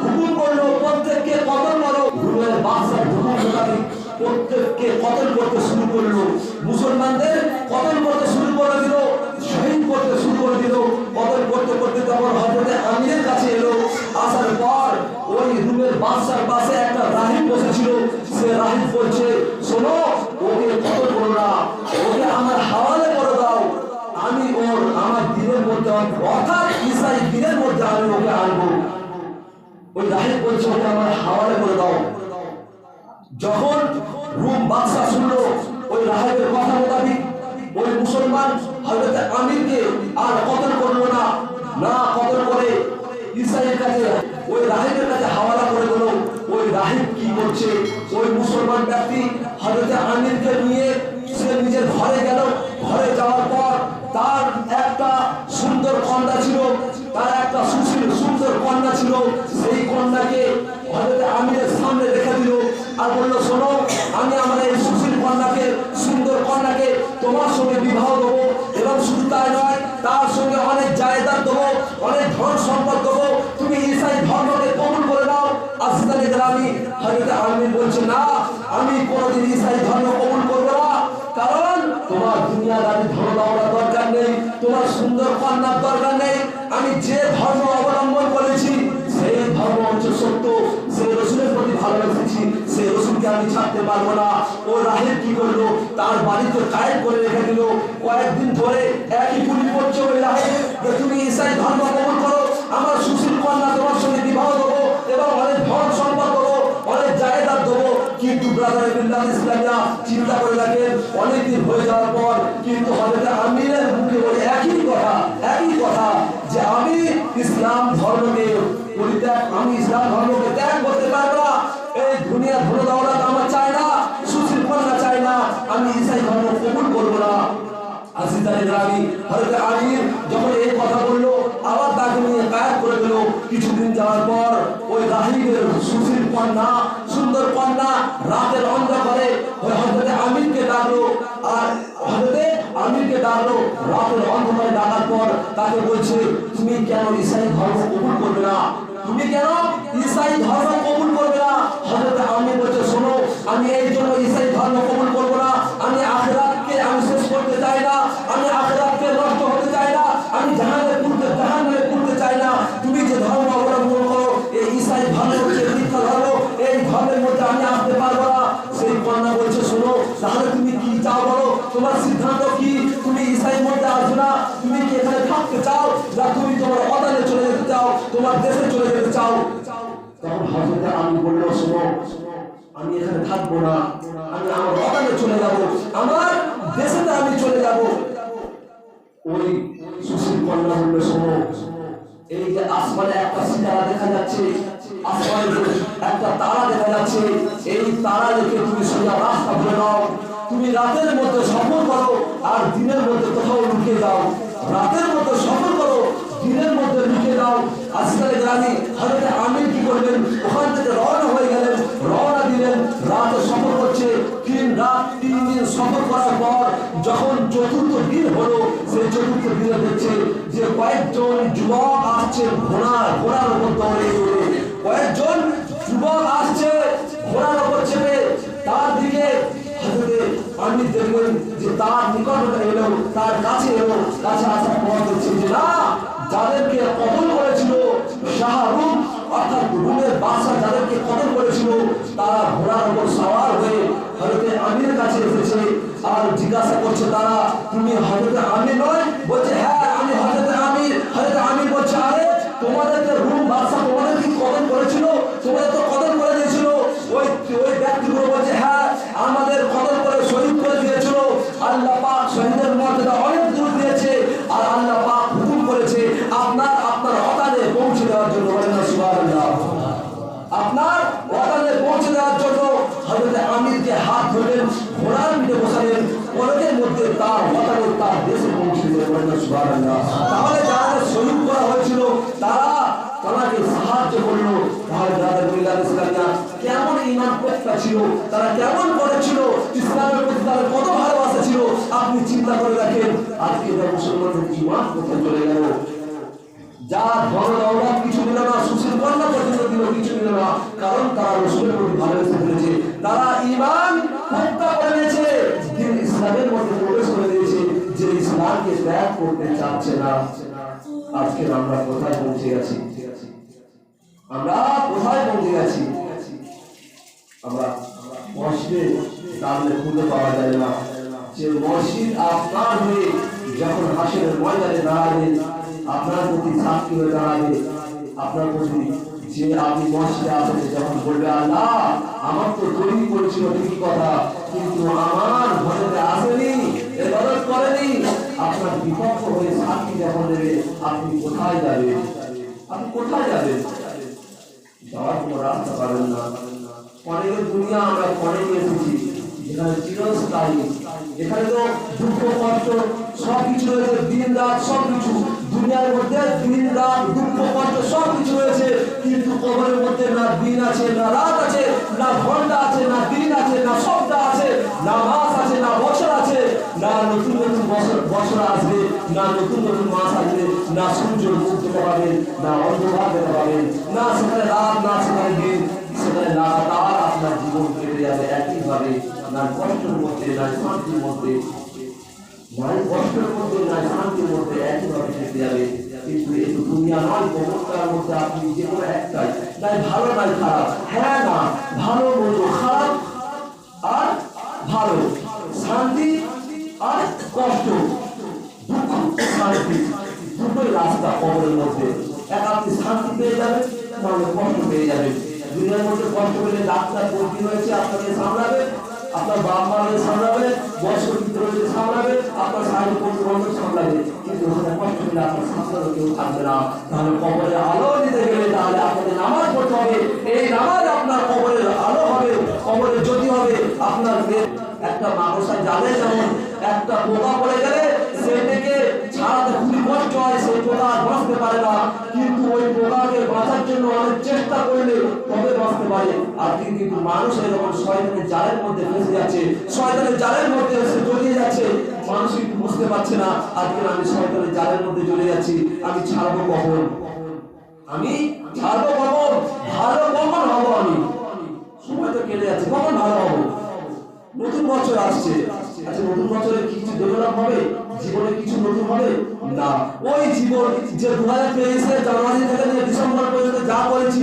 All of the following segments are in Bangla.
হুকুম করল প্রত্যেককে কতল করো রুমের বাদশাহ হুকুম প্রত্যেককে কতল করতে শুরু করল মুসলমানদের কতল করতে শুরু করে দিল, শহীদ করতে শুরু করে দিল। কতল করতে করতে তখন হজরতে আমিরের কাছে এলো। আসার পর ওই রুমের বাদশার পাশে একটা রাহিব বসেছিল। সে রাহিব বলছে, শোনো, ওকে কতল করো না। ওকে আমার হাওয়ালে করে দাও। আমি ওর, আমার দিনের মধ্যে, অর্থাৎ ইসাই দিনের মধ্যে আমি ওকে আনব। ওই বলছে ওকে আমার হাওয়ালে করে দাও। যখন রুম বাদশাহ শুনলো, ওই রাহেবের কথা মোতাবিক ওই মুসলমান হযরত আমিরকে আর কতল করল না না কতল করে ইসরায়েলের কাছে, ওই রাহিবের কাছে হাওয়ালা করে দিল। ওই রাহিব কি করছে ওই মুসলমান ব্যক্তি হযরত আমিরকে নিয়ে সে নিজের ঘরে গেল। ঘরে যাওয়ার পর তার একটা সুন্দর কন্যা ছিল, তার একটা সুশীল, সুন্দর কন্যা ছিল। তোমার সঙ্গে বিবাহ দেবো এবং শুধু তাই নয়, তার সঙ্গে অনেক জায়গা দেবো, অনেক ধন সম্পদ দেবো। তুমি ইসাই ধর্মকে কবুল করে নাও। আসিদানি গ্রামী হয়তো আমি বলছে, না, আমি কোনোদিন ইসাই ধর্ম কবুল করব না। কারণ তোমার দুনিয়াদারি ধন দেওয়ার দরকার নেই, তোমার সুন্দর কন্যার দরকার নেই। আমি যে ধর্ম আমি ছাড়তে পারব না। ও রাহেব কি করল? তার বাড়িতে কায়েম করে রেখে দিল। কয়েকদিন ধরে একই গুলি করছে ওই রাহেব তুমি ইসাই ধর্ম কবুল করো, আমার সুশীল কন্যা তোমার সঙ্গে বিবাহ দেবো এবং অনেক ধন সম্পদ দেবো, অনেক জায়গা দেবো। কিন্তু ব্রাদার ইসলামিয়া চিন্তা করে রাখেন অনেকদিন হয়ে যাওয়ার পর কিন্তু হযরত তাকে সুন্দর কন্যা রাতের অন্ধকারে ওই হযরত আমিরকে ডাকলো। আর হযরতে আমিরকে ডাকলো, রাতের অন্ধকারে ডাকার পর তাকে বলছে, তুমি কেন ইসাই ধর্ম কবুল করবে না? ধর্মের মধ্যে আমি আসতে পারব না। সেই কন্যা বলছে, শোনো, তাহলে তুমি কি চাও বলো? তোমার সিদ্ধান্ত কি? তুমি ইসাই মধ্যে আসবে না। তুমি কি এখানে থাকতে চাও? না, তুমি তোমার অদানে চলে যেতে চাও, তোমার দেশে চলে যেতে চাও? তখন হজরতে আমি বলল, শোনো, আমি এখানে থাকব না। আমি আমার অদানে চলে যাব। আমার দেশেতে আমি চলে যাব। ওই সুশীল কন্যা বলল, শোনো, এই যে আসমানে একটা সিতারা দেখা যাচ্ছে একটা নাও তুমি রাতের মধ্যে করো আর দিনের মধ্যে কোথাও রাতের মধ্যে করো দিনের মধ্যে গ্রামে হয়তো আমির কি ওখান থেকে হয়ে গেলেন দিলেন রাতে যখন চতুর্থ দিন হলো চতুর্থ যে কয়েকজন যুবক আসছে ঘোড়া ঘোড়ার উপর দৌড়ে। আমি দেখলেন যে তার নিকট এলো তার কাছে এলো কাছে আসার পর দেখছি যে না, যাদেরকে কতল করেছিল, শাহরুখ, অর্থাৎ রুমের যাদেরকে করেছিল, তারা ঘোড়ার উপর হয়ে আমির কাছে এসেছে। আর জিজ্ঞাসা করছে তারা, তুমি হযরতে আমির নয়? বলছে হ্যাঁ আমি হযরতে আমির। হযরতে আমির বলছে, আরে, তোমাদেরকে রুম বাদশাহ তোমাদের কি কতল করেছিল? তোমাদের চিন্তা করে রাখেন আজকে তার মুসলমানদের চলে গেল? যা কিছু দিল না, সুশীল কন্যা পর্যন্ত কিছু দিল না, কারণ তারা রসুলের প্রতি ভালোবেসে তারা ইমান হত্যা ত্যাগ করতে চাচ্ছে না, আজকে আমরা কোথায় পৌঁছে গেছি? আমরা কোথায় পৌঁছে গেছি? আমরা মসজিদে দাঁড়ালে খুঁজে পাওয়া যায় না। যে মসজিদ আপনার হয়ে যখন হাসের ময়দানে দাঁড়াবে, আপনার প্রতি সাক্ষী হয়ে দাঁড়াবে। আপনার প্রতি যে আপনি মসজিদে আসেন যখন বলবে, আল্লাহ, আমার তো তৈরি করেছিল ঠিকই কথা, কিন্তু আমার ঘরেতে আসেনি এবাদত করেনি। আপনার বিপক্ষ হয়ে সাক্ষী যখন দেবে, আপনি কোথায় যাবেন? আপনি কোথায় যাবেন? যাওয়ার কোনো রাস্তা পাবেন না। অনেকের দুনিয়া আমরা অনেকে এসেছি যেখানে চিরস্থায়ী এখানে তো দুঃখ, কষ্ট সব কিছু রয়েছে দিন রাত সব কিছু দুনিয়ার মধ্যে দিন রাত দুঃখ, কষ্ট সব কিছু রয়েছে। কিন্তু কবরের মধ্যে না দিন আছে, না রাত আছে, না ঘণ্টা আছে, না দিন আছে, না সপ্তাহ আছে, না মাস আছে, না বছর আছে, না নতুন নতুন বছর বছর আসবে, না নতুন নতুন মাস আসবে, না সূর্য দেখতে পাবেন, না অন্ধকার দেখতে পাবেন, না সেখানে রাত, না সেখানে দিন, সেখানে লাগাতার আপনার জীবন কেটে যাবে একইভাবে। না কষ্টের মধ্যে, না শান্তির মধ্যে নাই কষ্টের মধ্যে নাই শান্তির মধ্যে একইভাবে কেটে যাবে কিন্তু এই তো দুনিয়া নয় কবরটার মধ্যে আপনি যে কোনো একটাই। নাই ভালো নাই খারাপ। হ্যাঁ না, ভালো মন্দ খারাপ আর ভালো। শান্তি আর কষ্ট। দুঃখ শান্তি, দুটোই রাস্তা কবরের মধ্যে। এক আপনি শান্তি পেয়ে যাবেন নাহলে কষ্ট পেয়ে যাবেন। দুনিয়ার মধ্যে কষ্ট পেলে ডাক্তার ভর্তি হয়েছে, আপনাকে সামলাবে। আপনার বাপ মাকে সামলাবে, বয়স্ক বিদ্রোহীকে সামলাবে, আপনার সাহায্য করতে সামলাবে। কিন্তু ওখানে আপনার সামলানো কেউ থাকবে না। তাহলে কবরে আলো দিতে গেলে তাহলে আপনাকে নামাজ পড়তে হবে। এই নামাজ আপনার কবরের আলো হবে, কবরের জ্যোতি হবে। আপনার একটা মাকড়সা জালে যেমন একটা পোকা পড়ে গেলে সেটাকে ছাড়াতে খুবই কষ্ট হয় সেই পোকা আর বাঁচতে পারে না। কিন্তু ওই পোকাকে বাঁচার জন্য অনেক চেষ্টা বাঁচতে পারে। আর কি কিন্তু মানুষ এরকম শয়তানের জালের মধ্যে ফেসে যাচ্ছে। শয়তানের জালের মধ্যে সে জড়িয়ে যাচ্ছে। মানুষ কিন্তু বুঝতে পারছে না, আজকে আমি শয়তানের জালের মধ্যে জড়িয়ে যাচ্ছি। আমি ছাড়বো কখন? আমি ছাড়বো কখন? ভালো কখন হব আমি? সময় তো কেটে যাচ্ছে, কখন ভালো হব? নতুন বছর আসছে। আচ্ছা নতুন বছরে কিছু ডেভেলপ হবে? জীবনে কিছু নতুন হবে? না। ওই জীবন যে দু হাজার তেইশে জানুয়ারি থেকে ডিসেম্বর পর্যন্ত যা করেছি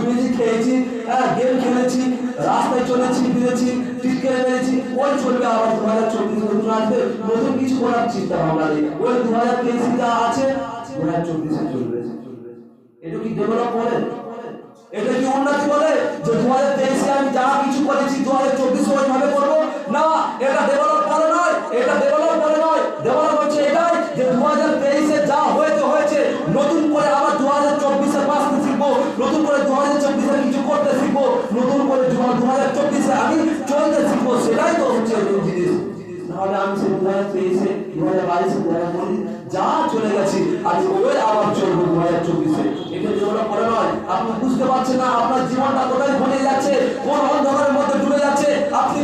শুনেছি খেয়েছি হ্যাঁ গেম খেলেছি, রাস্তায় চলেছি, ফিরেছি ক্রিকেট মেরেছি, ওই চলবে আবার দু হাজার চব্বিশ নতুন আসবে, নতুন কিছু করার চিন্তা ভাবনা নেই। ওই দু হাজার তেইশে যা আছে দু হাজার চব্বিশে চলবে। এটা কি ডেভেলপ করে এটা কি উন্নতি বলে? যে দু হাজার তেইশে আমি যা কিছু করেছি দু হাজার চব্বিশে ওইভাবে করব? না, এটা যা চলে গেছি আর ওই আবার চলবো মনে নয়। আপনি বুঝতে পারছেন না, আপনার জীবনটা কোথায় ভরে যাচ্ছে? কোন অন্ধকারের মধ্যে ডুবে যাচ্ছে? আপনি